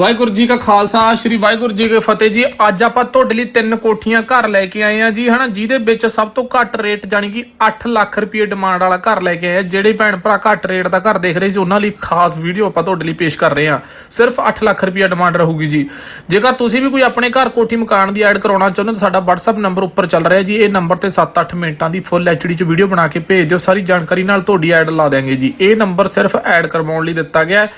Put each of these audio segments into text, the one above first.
ਵਾਹਿਗੁਰੂ ਜੀ ਕਾ ਖਾਲਸਾ, ਸ੍ਰੀ ਵਾਹਿਗੁਰੂ ਜੀ ਕੀ ਫਤਿਹ ਜੀ। ਅੱਜ ਆਪਾਂ ਤੁਹਾਡੇ ਲਈ ਤਿੰਨ ਕੋਠੀਆਂ ਘਰ ਲੈ ਕੇ ਆਏ ਆ ਜੀ, ਹਨਾ? ਜਿਹਦੇ ਵਿੱਚ ਸਭ ਤੋਂ ਘੱਟ ਰੇਟ ਜਾਨੀ ਕਿ 8 ਲੱਖ ਰੁਪਏ ਡਿਮਾਂਡ ਵਾਲਾ ਘਰ ਲੈ ਕੇ ਆਏ ਆ। ਜਿਹੜੇ ਭੈਣ ਭਰਾ ਘੱਟ ਰੇਟ ਦਾ ਘਰ ਦੇਖ ਰਹੇ ਸੀ, ਉਹਨਾਂ ਲਈ ਖਾਸ ਵੀਡੀਓ ਆਪਾਂ ਤੁਹਾਡੇ ਲਈ ਪੇਸ਼ ਕਰ ਰਹੇ ਆ ਸਿਰਫ 8 ਲੱਖ ਰੁਪਏ ਡਿਮਾਂਡ ਰਹੂਗੀ ਜੀ। ਜੇਕਰ ਤੁਸੀਂ ਵੀ ਕੋਈ ਆਪਣੇ ਘਰ ਕੋਠੀ ਮਕਾਨ ਦੀ ਐਡ ਕਰਾਉਣਾ ਚਾਹੁੰਦੇ ਹੋ, ਤਾਂ ਸਾਡਾ WhatsApp ਨੰਬਰ ਉੱਪਰ ਚੱਲ ਰਿਹਾ ਜੀ। ਇਹ ਨੰਬਰ ਤੇ 7-8 ਮਿੰਟਾਂ ਦੀ ਫੁੱਲ ਐਚਡੀ ਚ ਵੀਡੀਓ ਬਣਾ ਕੇ ਭੇਜ ਦਿਓ। ਸਾਰੀ ਜਾਣਕਾਰੀ ਨਾਲ ਤੁਹਾਡੀ ਐਡ ਲਾ ਦਿਆਂਗੇ ਜੀ। ਇਹ ਨੰਬਰ ਸਿਰਫ ਐਡ ਕਰਵਾਉਣ ਲਈ ਦਿੱਤਾ ਗਿਆ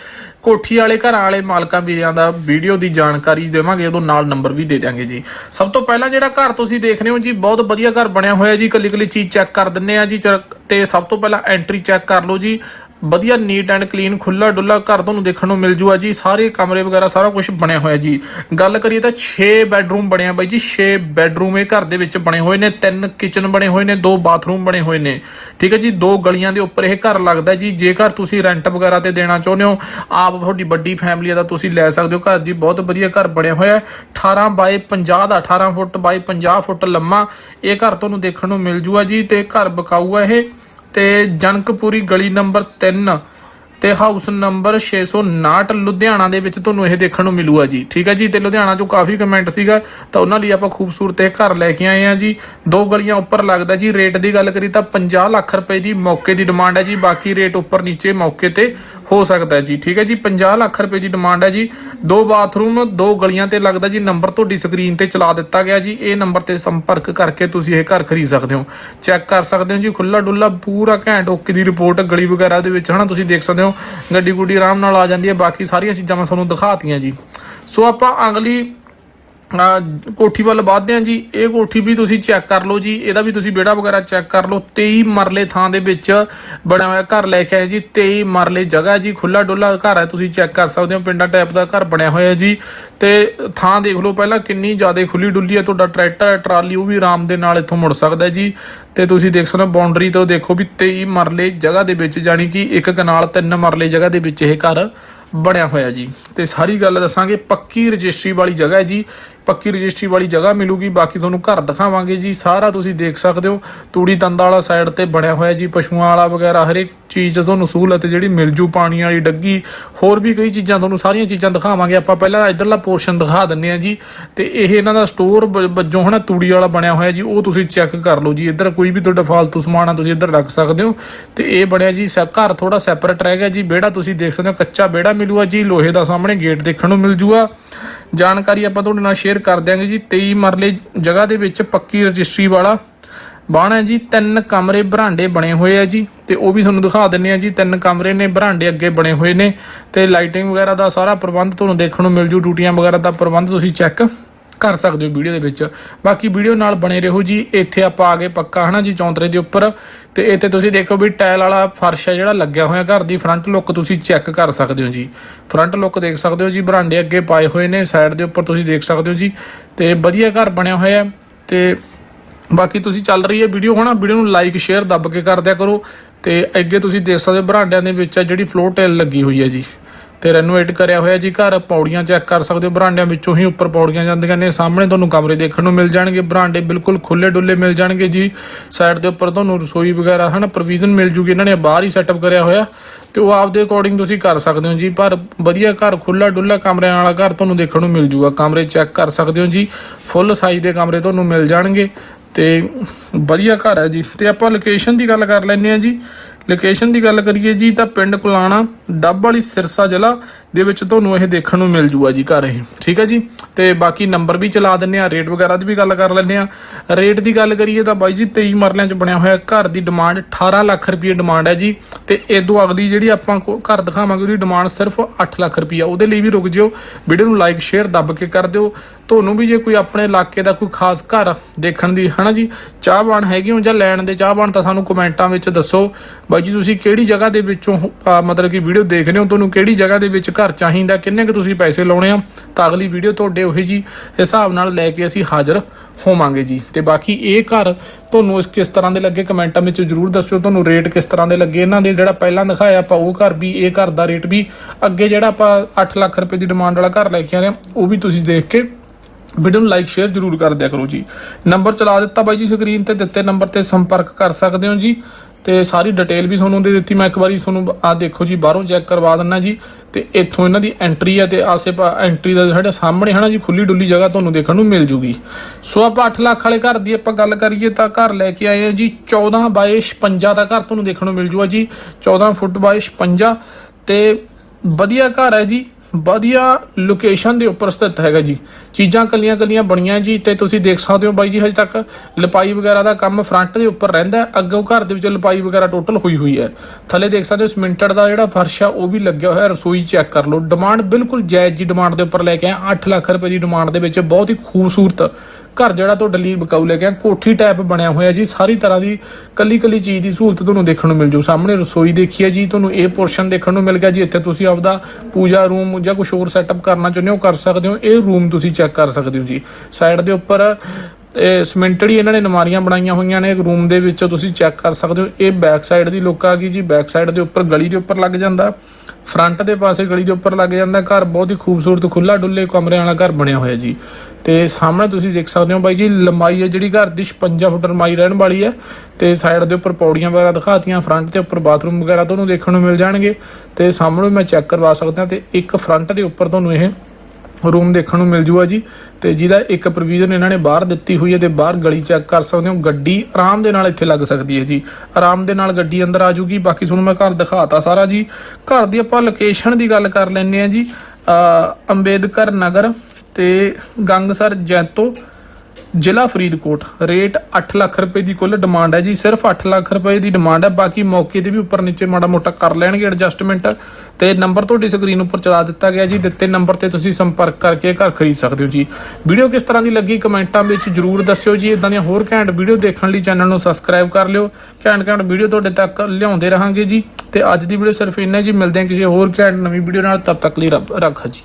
ਕੋਠੀ ਵਾਲੇ ਘਰਾਂ ਵਾਲੇ ਮਾਲਕਾਂ ਵੀਰਿਆਂ ਦਾ ਵੀਡੀਓ ਦੀ ਜਾਣਕਾਰੀ ਦੇਵਾਂਗੇ, ਉਦੋਂ ਨਾਲ ਨੰਬਰ ਵੀ ਦੇ ਦਿਆਂਗੇ ਜੀ। ਸਭ ਤੋਂ ਪਹਿਲਾਂ ਜਿਹੜਾ ਘਰ ਤੁਸੀਂ ਦੇਖ ਰਹੇ ਹੋ ਜੀ, ਬਹੁਤ ਵਧੀਆ ਘਰ ਬਣਿਆ ਹੋਇਆ ਜੀ ਕੱਲੀ ਕੱਲੀ ਚੀਜ਼ ਚੈੱਕ ਕਰ ਦਿੰਨੇ ਆ ਜੀ ਚ- ਤੇ ਸਭ ਤੋਂ ਪਹਿਲਾਂ ਐਂਟਰੀ ਚੈੱਕ ਕਰ ਲਓ ਜੀ। ਵਧੀਆ ਨੀਟ ਐਂਡ ਕਲੀਨ ਖੁੱਲਾ ਡੁੱਲਾ ਘਰ ਤੁਹਾਨੂੰ ਦੇਖਣ ਨੂੰ ਮਿਲ ਜੂਗਾ ਜੀ। ਸਾਰੇ ਕਮਰੇ ਵਗੈਰਾ, ਸਾਰਾ ਕੁਝ ਬਣਿਆ ਹੋਇਆ ਜੀ। ਗੱਲ ਕਰੀਏ ਤਾਂ 6 ਬੈੱਡਰੂਮ ਬਣਿਆ ਬਾਈ ਜੀ 6 ਬੈੱਡਰੂਮ ਇਹ ਘਰ ਦੇ ਵਿੱਚ ਬਣੇ ਹੋਏ ਨੇ। ਤਿੰਨ ਕਿਚਨ ਬਣੇ ਹੋਏ ਨੇ, ਦੋ ਬਾਥਰੂਮ ਬਣੇ ਹੋਏ ਨੇ। ਠੀਕ ਹੈ ਜੀ, ਦੋ ਗਲੀਆਂ ਦੇ ਉੱਪਰ ਇਹ ਘਰ ਲੱਗਦਾ ਜੀ। ਜੇਕਰ ਤੁਸੀਂ ਰੈਂਟ ਵਗੈਰਾ ਤੇ ਦੇਣਾ ਚਾਹੁੰਦੇ ਹੋ, ਆਪ ਤੁਹਾਡੀ ਵੱਡੀ ਫੈਮਿਲੀ ਦਾ ਤੁਸੀਂ ਲੈ ਸਕਦੇ ਹੋ। ਘਰ ਜੀ, ਬਹੁਤ ਵਧੀਆ ਘਰ ਬਣਿਆ ਹੋਇਆ ਹੈ। 18 ਬਾਈ 50 ਦਾ 18 ਫੁੱਟ ਬਾਏ 50 ਫੁੱਟ ਲੰਮਾ ਇਹ ਘਰ ਤੁਹਾਨੂੰ ਦੇਖਣ ਨੂੰ ਮਿਲ ਜੂਗਾ ਜੀ ਤੇ ਘਰ ਬਕਾਊ ਹੈ ਇਹ। ਤੇ ਜਨਕਪੁਰੀ ਗਲੀ ਨੰਬਰ 3 ਤੇ ਹਾਊਸ ਨੰਬਰ 659 ਲੁਧਿਆਣਾ ਦੇ ਵਿੱਚ ਤੁਹਾਨੂੰ ਇਹ ਦੇਖਣ ਨੂੰ ਮਿਲੂਗਾ ਜੀ। ਠੀਕ ਹੈ ਜੀ, ਤੇ ਲੁਧਿਆਣਾ ਚੋਂ ਕਾਫੀ ਕਮੈਂਟ ਸੀਗਾ, ਤਾਂ ਉਹਨਾਂ ਲਈ ਆਪਾਂ ਖੂਬਸੂਰਤ ਇਹ ਘਰ ਲੈ ਕੇ ਆਏ ਆ ਜੀ। ਦੋ ਗਲੀਆਂ ਉੱਪਰ ਲੱਗਦਾ ਜੀ, ਰੇਟ ਦੀ ਗੱਲ ਕਰੀ ਤਾਂ 50 ਲੱਖ ਰੁਪਏ ਦੀ ਮੌਕੇ ਦੀ ਡਿਮਾਂਡ ਹੈ ਜੀ, ਬਾਕੀ ਰੇਟ ਉੱਪਰ ਨੀਚੇ ਮੌਕੇ ਤੇ ਹੋ ਸਕਦਾ ਜੀ। ਠੀਕ ਹੈ ਜੀ 50 ਲੱਖ ਰੁਪਏ ਦੀ ਡਿਮਾਂਡ ਹੈ ਜੀ। ਦੋ ਬਾਥਰੂਮ ਦੋ ਗਲੀਆਂ ਤੇ ਲੱਗਦਾ ਜੀ, ਨੰਬਰ ਤੁਹਾਡੀ ਸਕਰੀਨ ਤੇ ਚਲਾ ਦਿੱਤਾ ਗਿਆ ਜੀ। ਇਹ ਨੰਬਰ ਤੇ ਸੰਪਰਕ ਕਰਕੇ ਤੁਸੀਂ ਇਹ ਘਰ ਖਰੀਦ ਸਕਦੇ ਹੋ। ਚੈੱਕ ਕਰ ਸਕਦੇ ਹੋ ਜੀ ਖੁੱਲਾ ਡੁੱਲਾ ਪੂਰਾ ਘੈਂਟ ਓਕੇ ਦੀ ਰਿਪੋਰਟ ਗਲੀ ਵਗੈਰਾ ਦੇ ਵਿੱਚ, ਹਨਾ, ਤੁਸੀਂ ਦੇਖ ਸਕਦੇ ਹੋ। ਗੱਡੀ ਗੁੱਡੀ ਆਰਾਮ ਨਾਲ ਆ ਜਾਂਦੀ ਹੈ। ਬਾਕੀ ਸਾਰੀਆਂ ਚੀਜ਼ਾਂ ਮੈਂ ਤੁਹਾਨੂੰ ਦਿਖਾਤੀਆਂ ਜੀ। ਸੋ ਆਪਾਂ ਅਗਲੀ ਕੋਠੀ ਵੱਲ ਵਧਦੇ ਹਾਂ ਜੀ। ਇਹ ਕੋਠੀ ਵੀ ਤੁਸੀਂ ਚੈੱਕ ਕਰ ਲਓ ਜੀ। ਇਹਦਾ ਵੀ ਤੁਸੀਂ ਵਿਹੜਾ ਵਗੈਰਾ ਚੈੱਕ ਕਰ ਲਓ। 23 ਮਰਲੇ ਥਾਂ ਦੇ ਵਿੱਚ ਬਣਿਆ ਹੋਇਆ ਘਰ ਲੈ ਕੇ ਆਏ ਜੀ। 23 ਮਰਲੇ ਜਗ੍ਹਾ ਜੀ। ਖੁੱਲਾ ਡੁੱਲਾ ਘਰ ਹੈ। ਤੁਸੀਂ ਚੈੱਕ ਕਰ ਸਕਦੇ ਹੋ। ਪਿੰਡਾਂ ਟਾਈਪ ਦਾ ਘਰ ਬਣਿਆ ਹੋਇਆ ਜੀ। ਤੇ ਥਾਂ ਦੇਖ ਲਓ ਪਹਿਲਾਂ ਕਿੰਨੀ ਜ਼ਿਆਦਾ ਖੁੱਲੀ ਡੁੱਲੀ ਹੈ। ਤੁਹਾਡਾ ਟਰੈਕਟਰ ਹੈ, ਟਰਾਲੀ, ਉਹ ਵੀ ਆਰਾਮ ਦੇ ਨਾਲ ਇੱਥੋਂ ਮੁੜ ਸਕਦਾ ਜੀ। ਤੇ ਤੁਸੀਂ ਦੇਖ ਸਕਦੇ ਹੋ ਬਾਉਂਡਰੀ ਤੋਂ ਦੇਖੋ ਵੀ 23 ਮਰਲੇ ਜਗ੍ਹਾ ਦੇ ਵਿੱਚ ਜਾਨੀ ਕਿ ਇੱਕ ਕਨਾਲ ਤਿੰਨ ਮਰਲੇ ਜਗ੍ਹਾ ਦੇ ਵਿੱਚ ਇਹ ਘਰ ਬਣਿਆ ਹੋਇਆ ਜੀ। ਤੇ ਸਾਰੀ ਗੱਲ ਦੱਸਾਂਗੇ। ਪੱਕੀ ਰਜਿਸਟਰੀ ਵਾਲੀ ਜਗ੍ਹਾ ਹੈ ਜੀ। ਪੱਕੀ ਰਜਿਸਟਰੀ ਵਾਲੀ ਜਗ੍ਹਾ ਮਿਲੂਗੀ, ਬਾਕੀ ਤੁਹਾਨੂੰ ਘਰ ਦਿਖਾਵਾਂਗੇ ਜੀ। ਸਾਰਾ ਤੁਸੀਂ ਦੇਖ ਸਕਦੇ ਹੋ, ਤੂੜੀ ਤੰਦਾਂ ਵਾਲਾ ਸਾਈਡ ਤੇ ਬਣਿਆ ਹੋਇਆ ਜੀ, ਪਸ਼ੂਆਂ ਵਾਲਾ ਵਗੈਰਾ, ਹਰੇਕ ਚੀਜ਼ ਤੁਹਾਨੂੰ ਸਹੂਲਤ ਜਿਹੜੀ ਮਿਲ ਜੂ, ਪਾਣੀ ਵਾਲੀ ਡੱਗੀ, ਹੋਰ ਵੀ ਕਈ ਚੀਜ਼ਾਂ ਤੁਹਾਨੂੰ ਸਾਰੀਆਂ ਚੀਜ਼ਾਂ ਦਿਖਾਵਾਂਗੇ। ਆਪਾਂ ਪਹਿਲਾਂ ਇਧਰਲਾ ਪੋਰਸ਼ਨ ਦਿਖਾ ਦਿੰਨੇ ਆ ਜੀ, ਤੇ ਇਹ ਇਹਨਾਂ ਦਾ ਸਟੋਰ ਵਜੋਂ ਹਨਾ, ਤੂੜੀ ਵਾਲਾ ਬਣਿਆ ਹੋਇਆ ਜੀ, ਉਹ ਤੁਸੀਂ ਚੈੱਕ ਕਰ ਲਓ ਜੀ। ਇੱਧਰ ਕੋਈ ਵੀ ਤੁਹਾਡਾ ਫਾਲਤੂ ਸਮਾਨ ਆ, ਤੁਸੀਂ ਇੱਧਰ ਰੱਖ ਸਕਦੇ ਹੋ। ਤੇ ਇਹ ਬਣਿਆ ਜੀ, ਸੈ- ਘਰ ਥੋੜਾ ਸੈਪਰੇਟ ਰਹਿ ਗਿਆ ਜੀ। ਵਿਹੜਾ ਤੁਸੀਂ ਦੇਖ ਸਕਦੇ ਹੋ, ਕੱਚਾ ਵਿਹੜਾ ਮਿਲੂਗਾ ਜੀ, ਲੋਹੇ ਦਾ ਸਾਹਮਣੇ ਗੇਟ ਦੇਖਣ ਨੂੰ ਮਿਲ ਜੂਗਾ। ਜਾਣਕਾਰੀ ਆਪਾਂ ਤੁਹਾਡੇ ਨਾਲ ਸ਼ੇਅਰ ਕਰ ਦਿਆਂਗੇ ਜੀ। 23 ਮਰਲੇ ਜਗ੍ਹਾ ਦੇ ਵਿੱਚ ਪੱਕੀ ਰਜਿਸਟਰੀ ਵਾਲਾ ਬਾਣਾ ਜੀ। ਤਿੰਨ ਕਮਰੇ ਬਰਾਂਡੇ ਬਣੇ ਹੋਏ ਆ ਜੀ। ਤੇ ਉਹ ਵੀ ਤੁਹਾਨੂੰ ਦਿਖਾ ਦਿੰਨੇ ਆ ਜੀ। ਤਿੰਨ ਕਮਰੇ ਨੇ, ਬਰਾਂਡੇ ਅੱਗੇ ਬਣੇ ਹੋਏ ਨੇ। ਤੇ ਲਾਈਟਿੰਗ ਵਗੈਰਾ ਦਾ ਸਾਰਾ ਪ੍ਰਬੰਧ ਤੁਹਾਨੂੰ ਦੇਖਣ ਨੂੰ ਮਿਲ ਜੂ। ਟੂਟੀਆਂ ਵਗੈਰਾ ਦਾ ਪ੍ਰਬੰਧ ਤੁਸੀਂ ਚੈੱਕ ਕਰ ਸਕਦੇ ਹੋ ਵੀਡੀਓ ਦੇ ਵਿੱਚ। ਬਾਕੀ ਵੀਡੀਓ ਨਾਲ ਬਣੇ ਰਹੋ ਜੀ। ਇੱਥੇ ਆਪਾਂ ਆ ਗਏ ਪੱਕਾ, ਹਨਾ ਜੀ, ਚੌਂਤਰੇ ਦੇ ਉੱਪਰ। ਤੇ ਇੱਥੇ ਤੁਸੀਂ ਦੇਖੋ ਵੀ ਟਾਇਲ ਵਾਲਾ ਫਰਸ਼ ਹੈ ਜਿਹੜਾ ਲੱਗਿਆ ਹੋਇਆ ਘਰ ਦੀ। ਫਰੰਟ ਲੁੱਕ ਤੁਸੀਂ ਚੈੱਕ ਕਰ ਸਕਦੇ ਹੋ ਜੀ। ਫਰੰਟ ਲੁੱਕ ਦੇਖ ਸਕਦੇ ਹੋ ਜੀ। ਬਰਾਂਡੇ ਅੱਗੇ ਪਾਏ ਹੋਏ ਨੇ। ਸਾਈਡ ਦੇ ਉੱਪਰ ਤੁਸੀਂ ਦੇਖ ਸਕਦੇ ਹੋ ਜੀ। ਤੇ ਵਧੀਆ ਘਰ ਬਣਿਆ ਹੋਇਆ ਹੈ। ਤੇ ਬਾਕੀ ਤੁਸੀਂ ਚੱਲ ਰਹੀ ਹੈ ਵੀਡੀਓ, ਹਨਾ। ਵੀਡੀਓ ਨੂੰ ਲਾਈਕ, ਸ਼ੇਅਰ ਦੱਬ ਕੇ ਕਰ ਦਿਆ ਕਰੋ। ਤੇ ਅੱਗੇ ਤੁਸੀਂ ਦੇਖ ਸਕਦੇ ਹੋ ਬਰਾਂਡਿਆਂ ਦੇ ਵਿੱਚ ਆ ਜਿਹੜੀ ਫਲੋਰ ਟਾਈਲ ਲੱਗੀ ਹੋਈ ਹੈ ਜੀ। ਤੇ ਰੈਨੋਵੇਟ ਕਰਿਆ ਹੋਇਆ ਜੀ, ਘਰ ਪੌੜੀਆਂ ਚੈੱਕ ਕਰ ਸਕਦੇ ਹੋ, ਬਰਾਂਡਿਆਂ ਵਿੱਚੋਂ ਹੀ ਉੱਪਰ ਪੌੜੀਆਂ ਜਾਂਦੀਆਂ ਨੇ, ਸਾਹਮਣੇ ਤੁਹਾਨੂੰ ਕਮਰੇ ਦੇਖਣ ਨੂੰ ਮਿਲ ਜਾਣਗੇ, ਬਰਾਂਡੇ ਬਿਲਕੁਲ ਖੁੱਲੇ ਡੁੱਲੇ ਮਿਲ ਜਾਣਗੇ ਜੀ ਸਾਈਡ ਦੇ ਉੱਪਰ ਤੁਹਾਨੂੰ ਰਸੋਈ ਵਗੈਰਾ, ਹਨਾ ਪ੍ਰੋਵੀਜ਼ਨ ਮਿਲ ਜੂਗੀ, ਇਹਨਾਂ ਨੇ ਬਾਹਰ ਹੀ ਸੈਟਅਪ ਕਰਿਆ ਹੋਇਆ, ਤੇ ਉਹ ਆਪ ਦੇ ਅਕੋਰਡਿੰਗ ਤੁਸੀਂ ਕਰ ਸਕਦੇ ਹੋ ਜੀ, ਪਰ ਵਧੀਆ ਘਰ ਖੁੱਲਾ ਡੁੱਲਾ ਕਮਰਿਆਂ ਵਾਲਾ ਘਰ ਤੁਹਾਨੂੰ ਦੇਖਣ ਨੂੰ ਮਿਲ ਜੂਗਾ, ਕਮਰੇ ਚੈੱਕ ਕਰ ਸਕਦੇ ਹੋ ਜੀ ਫੁੱਲ ਸਾਈਜ਼ ਦੇ ਕਮਰੇ ਤੁਹਾਨੂੰ ਮਿਲ ਜਾਣਗੇ, ਤੇ ਵਧੀਆ ਘਰ ਹੈ ਜੀ, ਤੇ ਆਪਾਂ ਲੋਕੇਸ਼ਨ ਦੀ ਗੱਲ ਕਰ ਲੈਂਦੇ ਆ ਜੀ ਲੋਕੇਸ਼ਨ ਦੀ ਗੱਲ ਕਰੀਏ ਜੀ ਤਾਂ ਪਿੰਡ ਕੁਲਾਣਾ ਡੱਬ ਵਾਲੀ ਸਿਰਸਾ ਜ਼ਿਲ੍ਹਾ ਦੇ ਵਿੱਚ ਤੁਹਾਨੂੰ ਇਹ ਦੇਖਣ ਨੂੰ ਮਿਲ ਜੂਗਾ ਜੀ ਘਰ ਇਹ। ਠੀਕ ਹੈ ਜੀ? ਤੇ ਬਾਕੀ ਨੰਬਰ ਵੀ ਚਲਾ ਦਿੰਨੇ ਆ ਰੇਟ ਵਗੈਰਾ ਦੀ ਵੀ ਗੱਲ ਕਰ ਲੈਂਦੇ ਆ ਰੇਟ ਦੀ ਗੱਲ ਕਰੀਏ ਤਾਂ ਬਾਈ ਜੀ 23 ਮਰਲਿਆਂ 'ਚ ਬਣਿਆ ਹੋਇਆ ਘਰ ਦੀ ਡਿਮਾਂਡ 18 ਲੱਖ ਰੁਪਏ ਡਿਮਾਂਡ ਹੈ ਜੀ। ਤੇ ਇਦੋਂ ਅਗਲੀ ਜਿਹੜੀ ਆਪਾਂ ਕੋ- ਘਰ ਦਿਖਾਵਾਂਗੇ, ਉਹਦੀ ਡਿਮਾਂਡ ਸਿਰਫ 8 ਲੱਖ ਰੁਪਈਆ। ਉਹਦੇ ਲਈ ਵੀ ਰੁਕ ਜਿਓ, ਵੀਡੀਓ ਨੂੰ ਲਾਈਕ ਸ਼ੇਅਰ ਦੱਬ ਕੇ ਕਰ ਦਿਓ। ਤੁਹਾਨੂੰ ਵੀ ਜੇ ਕੋਈ ਆਪਣੇ ਇਲਾਕੇ ਦਾ ਕੋਈ ਖਾਸ ਘਰ ਦੇਖਣ ਦੀ, ਹਨਾ ਜੀ, ਚਾਹਵਾਨ ਹੈਗੇ ਹੋ ਜਾਂ ਲੈਣ ਦੇ ਚਾਹਵਾਨ ਤਾਂ ਸਾਨੂੰ ਕਮੈਂਟਾਂ ਵਿੱਚ ਦੱਸੋ। ਬਾਈ ਜੀ, ਤੁਸੀਂ ਕਿਹੜੀ ਜਗ੍ਹਾ ਦੇ ਵਿੱਚੋਂ ਮਤਲਬ ਕਿ ਵੀਡੀਓ ਦੇਖ ਰਹੇ ਹੋ, ਤੁਹਾਨੂੰ ਕਿਹੜੀ ਜਗ੍ਹਾ ਦੇ ਵਿੱਚ ਘਰ ਚਾਹੀਦਾ, ਕਿੰਨੇ ਕੁ ਤੁਸੀਂ ਪੈਸੇ ਲਾਉਣੇ ਆ? ਤਾਂ ਅਗਲੀ ਵੀਡੀਓ ਤੁਹਾਡੇ ਉਹੀ ਜੀ ਹਿਸਾਬ ਨਾਲ ਲੈ ਕੇ ਅਸੀਂ ਹਾਜ਼ਰ ਹੋਵਾਂਗੇ ਜੀ। ਤੇ ਬਾਕੀ ਇਹ ਘਰ ਤੁਹਾਨੂੰ ਇਸ ਕਿਸ ਤਰ੍ਹਾਂ ਦੇ ਲੱਗੇ? ਕਮੈਂਟਾਂ ਵਿੱਚ ਜਰੂਰ ਦੱਸਿਓ ਤੁਹਾਨੂੰ ਰੇਟ ਕਿਸ ਤਰ੍ਹਾਂ ਦੇ ਲੱਗੇ। ਇਹਨਾਂ ਦੇ ਜਿਹੜਾ ਪਹਿਲਾਂ ਦਿਖਾਇਆ ਆਪਾਂ ਉਹ ਘਰ ਵੀ, ਇਹ ਘਰ ਦਾ ਰੇਟ ਵੀ, ਅੱਗੇ ਜਿਹੜਾ ਆਪਾਂ 8 ਲੱਖ ਰੁਪਏ ਦੀ ਡਿਮਾਂਡ ਵਾਲਾ ਘਰ ਲੈ ਕੇ ਆਏ ਆ, ਉਹ ਵੀ ਤੁਸੀਂ ਦੇਖ ਕੇ ਵੀਡੀਓ ਨੂੰ ਲਾਈਕ ਸ਼ੇਅਰ ਜਰੂਰ ਕਰ ਦਿਆ ਕਰੋ ਜੀ। ਨੰਬਰ ਚਲਾ ਦਿੱਤਾ ਬਾਈ ਜੀ ਸਕਰੀਨ ਤੇ, ਦਿੱਤੇ ਨੰਬਰ ਤੇ ਸੰਪਰਕ ਕਰ ਸਕਦੇ ਹੋ ਜੀ। ਤੇ ਸਾਰੀ ਡਿਟੇਲ ਵੀ ਤੁਹਾਨੂੰ ਦੇ ਦਿੱਤੀ। ਮੈਂ ਇੱਕ ਵਾਰੀ ਤੁਹਾਨੂੰ ਆ ਦੇਖੋ ਜੀ, ਬਾਹਰੋਂ ਚੈੱਕ ਕਰਵਾ ਦਿੰਨਾ ਜੀ। ਤੇ ਇੱਥੋਂ ਇਹਨਾਂ ਦੀ ਐਂਟਰੀ ਹੈ ਤੇ ਆਸੇ ਪਾ ਐਂਟਰੀ ਦਾ ਸਾਡੇ ਸਾਹਮਣੇ ਹਨਾ ਜੀ ਖੁੱਲੀ ਡੁੱਲੀ ਜਗ੍ਹਾ ਤੁਹਾਨੂੰ ਦੇਖਣ ਨੂੰ ਮਿਲ ਜੂਗੀ। ਸੋ ਆਪਾਂ 8 ਲੱਖ ਵਾਲੇ ਘਰ ਦੀ ਆਪਾਂ ਗੱਲ ਕਰੀਏ ਤਾਂ ਘਰ ਲੈ ਕੇ ਆਏ ਆ ਜੀ 14 ਬਾਏ 56 ਦਾ ਘਰ ਤੁਹਾਨੂੰ ਦੇਖਣ ਨੂੰ ਮਿਲ ਜੂਗਾ ਜੀ। 14 ਫੁੱਟ ਬਾਏ 56 ਤੇ ਵਧੀਆ ਘਰ ਹੈ ਜੀ। ਵਧੀਆ ਲੋਕੇਸ਼ਨ ਦੇ ਉੱਪਰ ਸਥਿਤ ਹੈਗਾ ਜੀ। ਚੀਜ਼ਾਂ ਕੱਲੀਆਂ ਕੱਲੀਆਂ ਬਣੀਆਂ ਜੀ, ਤੇ ਤੁਸੀਂ ਦੇਖ ਸਕਦੇ ਹੋ ਬਾਈ ਜੀ, ਹਜੇ ਤੱਕ ਲਪਾਈ ਵਗੈਰਾ ਦਾ ਕੰਮ ਫਰੰਟ ਦੇ ਉੱਪਰ ਰਹਿੰਦਾ ਅੱਗੋਂ ਘਰ ਦੇ ਵਿੱਚ ਲਪਾਈ ਵਗੈਰਾ ਟੋਟਲ ਹੋਈ ਹੋਈ ਹੈ। ਥੱਲੇ ਦੇਖ ਸਕਦੇ ਹੋ ਸਿਮੈਂਟਡ ਦਾ ਜਿਹੜਾ ਫਰਸ਼ ਆ, ਉਹ ਵੀ ਲੱਗਿਆ ਹੋਇਆ ਰਸੋਈ ਚੈੱਕ ਕਰ ਲਓ। ਡਿਮਾਂਡ ਬਿਲਕੁਲ ਜਾਇਜ਼ ਜੀ ਡਿਮਾਂਡ ਦੇ ਉੱਪਰ ਲੈ ਕੇ ਆਏ 8 ਲੱਖ ਰੁਪਏ ਦੀ ਡਿਮਾਂਡ ਦੇ ਵਿੱਚ ਬਹੁਤ ਹੀ ਖੂਬਸੂਰਤ ਘਰ ਜਿਹੜਾ ਤੁਹਾਡੇ ਲਈ ਬਕਾਊ ਲੈ ਕੇ ਆਏ ਕੋਠੀ ਟਾਈਪ ਬਣਿਆ ਹੋਇਆ ਜੀ, ਸਾਰੀ ਤਰ੍ਹਾਂ ਦੀ ਕੱਲੀ ਕੱਲੀ ਚੀਜ਼ ਦੀ ਸਹੂਲਤ ਤੁਹਾਨੂੰ ਦੇਖਣ ਨੂੰ ਮਿਲ ਜੂ। ਸਾਹਮਣੇ ਰਸੋਈ ਦੇਖੀ ਹੈ ਜੀ, ਤੁਹਾਨੂੰ ਇਹ ਪੋਰਸ਼ਨ ਦੇਖਣ ਨੂੰ ਮਿਲ ਗਿਆ ਜੀ, ਇੱਥੇ ਤੁਸੀਂ ਆਪਦਾ ਪੂਜਾ ਰੂਮ ਜਾਂ ਕੁਝ ਹੋਰ ਸੈਟਅਪ ਕਰਨਾ ਚਾਹੁੰਦੇ ਹੋ, ਕਰ ਸਕਦੇ ਹੋ, ਇਹ ਰੂਮ ਤੁਸੀਂ ਚੈੱਕ ਕਰ ਸਕਦੇ ਹੋ ਜੀ। ਸਾਈਡ ਦੇ ਉੱਪਰ ਤੇ ਸਿਮੈਂਟਡ ਇਹਨਾਂ ਨੇ ਨਮਾਰੀਆਂ ਬਣਾਈਆਂ ਹੋਈਆਂ ਨੇ ਰੂਮ ਦੇ ਵਿੱਚ ਤੁਸੀਂ ਚੈੱਕ ਕਰ ਸਕਦੇ ਹੋ, ਇਹ ਬੈਕ ਸਾਈਡ ਦੀ ਲੁੱਕ ਆ ਗਈ ਜੀ ਬੈਕ ਸਾਈਡ ਦੇ ਉੱਪਰ ਗਲੀ ਦੇ ਉੱਪਰ ਲੱਗ ਜਾਂਦਾ ਫਰੰਟ ਦੇ ਪਾਸੇ ਗਲੀ ਦੇ ਉੱਪਰ ਲੱਗ ਜਾਂਦਾ, ਘਰ ਬਹੁਤ ਹੀ ਖੂਬਸੂਰਤ ਖੁੱਲਾ ਡੁੱਲੇ ਕਮਰਿਆਂ ਵਾਲਾ ਘਰ ਬਣਿਆ ਹੋਇਆ ਜੀ। ਤੇ ਸਾਹਮਣੇ ਤੁਸੀਂ ਦੇਖ ਸਕਦੇ ਹੋ ਬਾਈ ਜੀ, ਲੰਬਾਈ ਹੈ ਜਿਹੜੀ ਘਰ ਦੀ 56 ਫੁੱਟ ਲੰਬਾਈ ਰਹਿਣ ਵਾਲੀ ਹੈ। ਤੇ ਸਾਈਡ ਦੇ ਉੱਪਰ ਪੌੜੀਆਂ ਵਗੈਰਾ ਦਿਖਾਤੀਆਂ ਫਰੰਟ ਤੇ ਉੱਪਰ ਬਾਥਰੂਮ ਵਗੈਰਾ ਤੁਹਾਨੂੰ ਦੇਖਣ ਨੂੰ ਮਿਲ ਜਾਣਗੇ। ਤੇ ਸਾਹਮਣੇ ਮੈਂ ਚੈੱਕ ਕਰਵਾ ਸਕਦਾ ਤੇ ਇੱਕ ਫਰੰਟ ਦੇ ਉੱਪਰ ਤੁਹਾਨੂੰ ਇਹ ਰੂਮ ਦੇਖਣ ਨੂੰ ਮਿਲ ਜੂਗਾ ਜੀ। ਤੇ ਜਿਹਦਾ ਇੱਕ ਪ੍ਰੋਵੀਜ਼ਨ ਇਹਨਾਂ ਨੇ ਬਾਹਰ ਦਿੱਤੀ ਹੋਈ ਹੈ ਤੇ ਬਾਹਰ ਗਲੀ ਚੈੱਕ ਕਰ ਸਕਦੇ ਹੋ। ਗੱਡੀ ਆਰਾਮ ਦੇ ਨਾਲ ਇੱਥੇ ਲੱਗ ਸਕਦੀ ਹੈ ਜੀ। ਆਰਾਮ ਦੇ ਨਾਲ ਗੱਡੀ ਅੰਦਰ ਆ ਜੂਗੀ। ਬਾਕੀ ਤੁਹਾਨੂੰ ਮੈਂ ਘਰ ਦਿਖਾਤਾ ਸਾਰਾ ਜੀ। ਘਰ ਦੀ ਆਪਾਂ ਲੋਕੇਸ਼ਨ ਦੀ ਗੱਲ ਕਰ ਲੈਂਦੇ ਆ ਜੀ। ਅੰਬੇਦਕਰ ਨਗਰ ਤੇ ਗੰਗਸਰ ਜੈਤੋ, ਜ਼ਿਲ੍ਹਾ ਫਰੀਦਕੋਟ। ਰੇਟ 8 ਲੱਖ ਰੁਪਏ ਦੀ ਕੁੱਲ ਡਿਮਾਂਡ ਹੈ ਜੀ। ਸਿਰਫ 8 ਲੱਖ ਰੁਪਏ ਦੀ ਡਿਮਾਂਡ ਹੈ। ਬਾਕੀ ਮੌਕੇ ਦੇ ਵੀ ਉੱਪਰ ਨੀਚੇ ਮਾੜਾ ਮੋਟਾ ਕਰ ਲੈਣਗੇ ਐਡਜਸਟਮੈਂਟ ਤੇ ਨੰਬਰ ਤੁਹਾਡੀ ਸਕਰੀਨ ਉੱਪਰ ਚਲਾ ਦਿੱਤਾ ਗਿਆ ਜੀ, ਦਿੱਤੇ ਨੰਬਰ ਤੇ ਤੁਸੀਂ ਸੰਪਰਕ ਕਰਕੇ ਘਰ ਖਰੀਦ ਸਕਦੇ ਹੋ ਜੀ। ਵੀਡੀਓ ਕਿਸ ਤਰ੍ਹਾਂ ਦੀ ਲੱਗੀ ਕਮੈਂਟਾਂ ਵਿੱਚ ਜਰੂਰ ਦੱਸਿਓ ਜੀ ਇਦਾਂ ਦੀਆਂ ਹੋਰ ਘੈਂਟ ਵੀਡੀਓ ਦੇਖਣ ਲਈ ਚੈਨਲ ਨੂੰ ਸਬਸਕ੍ਰਾਈਬ ਕਰ ਲਿਓ। ਘੈਂਟ ਘੈਂਟ ਵੀਡੀਓ ਤੁਹਾਡੇ ਤੱਕ ਲਿਆਉਂਦੇ ਰਹਾਂਗੇ ਜੀ। ਤੇ ਅੱਜ ਦੀ ਵੀਡੀਓ ਸਿਰਫ ਇੰਨਾ ਜੀ, ਮਿਲਦੇ ਹਾਂ ਕਿਸੇ ਹੋਰ ਘੈਂਟ ਨਵੀਂ ਵੀਡੀਓ ਨਾਲ ਤਬ ਤੱਕ ਲਈ ਰੱਬ ਰੱਖਾ ਜੀ।